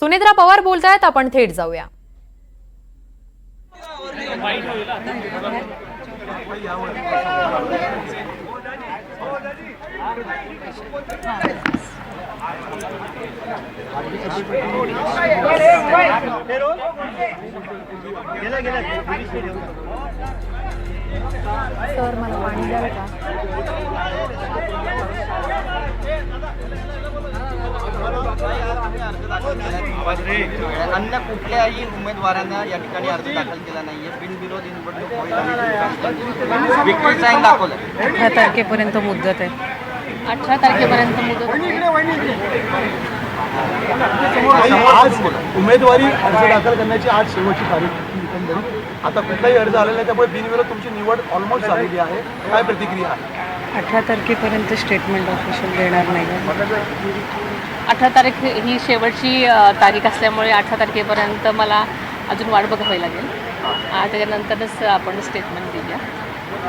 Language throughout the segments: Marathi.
सुनेत्रा पवार बोलतायत आपण थेट जाऊया. सर मला पाणी द्याल का? अन्य कुठल्याही उमेदवारांना या ठिकाणी अर्ज दाखल केला नाहीये. बिनविरोध निवडणूक होईल आणि विक्री साईन दाखवलं. अठरा तारखेपर्यंत मुदत आहे. अठरा तारखेपर्यंत मुदत आज उमेदवारी अर्ज दाखल करण्याची आज शेवटची तारीख आता कुठलाही अर्ज आलेला नाही त्यामुळे बिनविरोध तुमची निवड ऑलमोस्ट झालेली आहे. काय प्रतिक्रिया आहे? अठरा तारखेपर्यंत स्टेटमेंट ऑफिशियल देणार नाही. अठरा तारीख ही शेवटची तारीख असल्यामुळे अठरा तारखेपर्यंत मला अजून वाट बघावी लागेल. त्याच्यानंतरच आपण स्टेटमेंट देऊया.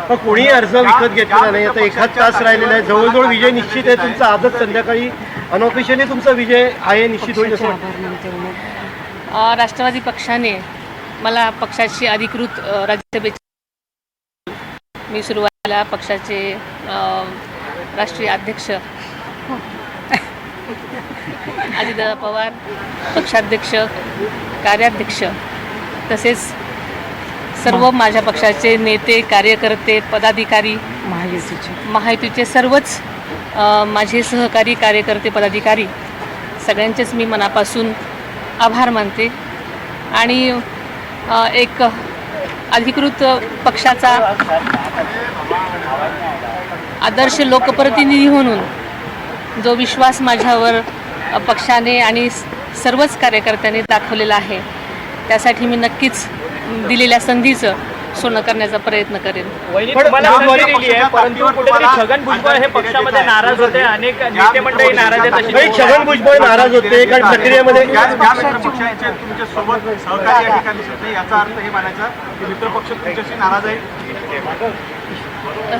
पण कोणी अर्ज विकत घेतलेला नाही आता एखाद तास राहिलेला आहे. जवळजवळ विजय निश्चित आहे तुमचा. आजच संध्याकाळी अनऑफिशियली तुमचा विजय आहे निश्चित होईल राष्ट्रवादी पक्षाने मला पक्षाची अधिकृत राज्यसभेची मी सुरुवातीला पक्षाचे राष्ट्रीय अध्यक्ष. अजितदादा पवार पक्षाध्यक्ष कार्याध्यक्ष. तसेच सर्व माझ्या पक्षाचे नेते कार्यकर्ते पदाधिकारी महायुतीचे. महायुतीचे सर्वच माझे सहकारी कार्यकर्ते पदाधिकारी सगळ्यांचेच मी मनापासून आभार मानते. आणि एक अधिकृत पक्षाचा आदर्श लोकप्रतिनिधी म्हणून जो विश्वास माझ्यावर पक्षाने आणि सर्वच कार्यकर्त्यांनी दाखवलेला आहे त्यासाठी मी नक्कीच दिलेल्या संधीचं सोनं करण्याचा प्रयत्न करेन. वहिनी पण तुम्हाला उमेदवारी संधी दिली आहे परंतु कुठेतरी छगन भुजबळ हे पक्षामध्ये नाराज होते अनेक नेते मंडळी नाराज आहेत अशी काही छगन भुजबळ नाराज होते काही प्रक्रियेमध्ये. याच ज्या मित्रपक्षाचे तुमच्यासोबत सहकारी या ठिकाणी दिसत नाही याचा अर्थ हे मानायचा की मित्रपक्ष तुमच्याशी नाराज आहे.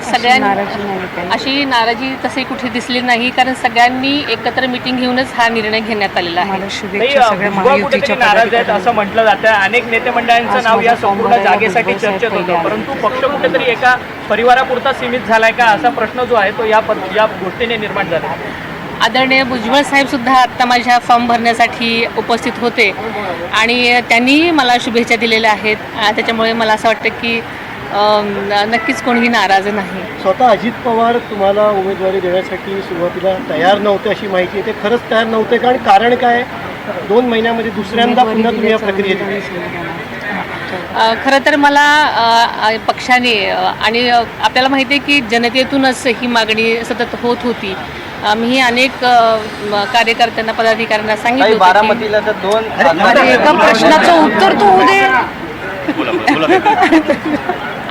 सगळ्यांनी अशी नाराजी तशी कुठे दिसली नाही कारण सगळ्यांनी एकत्र मिटिंग घेऊनच हा निर्णय घेण्यात आलेला आहे. नाराज आहेत. असं म्हटलं जातं अनेक नेते मंडळांचं नाव या संपूर्ण जागेसाठी चर्चेत होतं. परंतु पक्ष कुठेतरी एका परिवारापुरता सीमित झालाय का असा प्रश्न जो आहे तो या या गोष्टीने निर्माण झाला आदरणीय भुजबळ साहेब सुद्धा आत्ता माझ्या फॉर्म भरण्यासाठी उपस्थित होते. आणि त्यांनीही मला शुभेच्छा दिलेल्या आहेत. त्याच्यामुळे मला असं वाटतं की नक्कीच कोणीही नाराज नाही. स्वतः अजित पवार तुम्हाला उमेदवारी देण्यासाठी सुरुवातीला तयार नव्हते अशी माहिती आहे. ते खरंच तयार नव्हते कारण कारण काय? दोन महिन्यामध्ये दुसऱ्यांदा पुन्हा तुम्ही या प्रक्रियेत खरं तर मला पक्षाने आणि आपल्याला माहिती आहे की जनतेतूनच ही मागणी सतत होत होती. मीही अनेक म, कार्यकर्त्यांना पदाधिकाऱ्यांना सांगितलं बारामतीला तर दोन एका प्रश्नाचं उत्तर तो होऊ दे.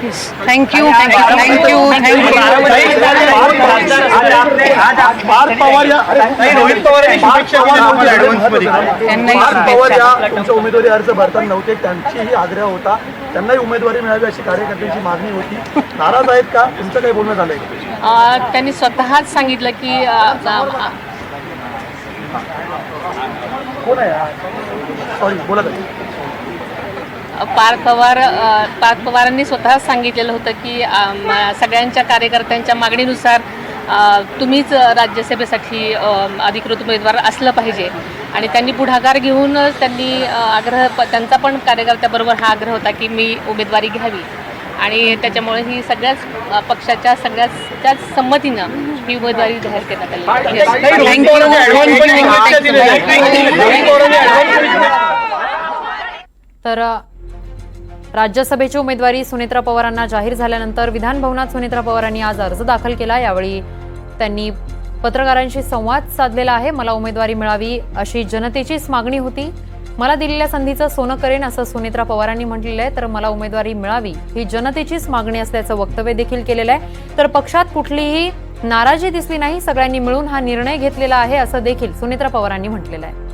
Thank you thank you thank you Parth Pawar या रोहित पवार पार्थ पवार शुभेच्छा. या तुमच्या उमेदवारी अर्ज भरताना नव्हते त्यांचीही आग्रह होता. त्यांनाही उमेदवारी मिळावी अशी कार्यकर्त्यांची मागणी होती. नाराज आहेत का? तुमचं काही बोलणं झालंय? त्यांनी स्वतःच सांगितलं की कोण आहे सॉरी बोला. पार्थ पवार पार्थ पवारांनी स्वतः सांगितलेलं होतं की सगळ्यांच्या कार्यकर्त्यांच्या मागणीनुसार तुम्हीच राज्यसभेसाठी अधिकृत उमेदवार असलं पाहिजे. आणि त्यांनी पुढाकार घेऊन त्यांनी आग्रह त्यांचा पण कार्यकर्त्याबरोबर हा आग्रह होता की मी उमेदवारी घ्यावी. आणि त्याच्यामुळे ही सगळ्याच पक्षाच्या सगळ्याच त्याच संमतीनं ही उमेदवारी जाहीर करण्यात आली. तर राज्यसभेची उमेदवारी सुनेत्रा पवारांना जाहीर झाल्यानंतर विधानभवनात सुनेत्रा पवारांनी आज अर्ज दाखल केला. यावेळी त्यांनी पत्रकारांशी संवाद साधलेला आहे. मला उमेदवारी मिळावी अशी जनतेचीच मागणी होती. मला दिलेल्या संधीचं सोनं करेन असं सुनेत्रा पवारांनी म्हटलेलं आहे. तर मला उमेदवारी मिळावी ही जनतेचीच मागणी असल्याचं वक्तव्य देखील केलेलं आहे. तर पक्षात कुठलीही नाराजी दिसली नाही. सगळ्यांनी मिळून हा निर्णय घेतलेला आहे असं देखील सुनेत्रा पवारांनी म्हटलेलं आहे.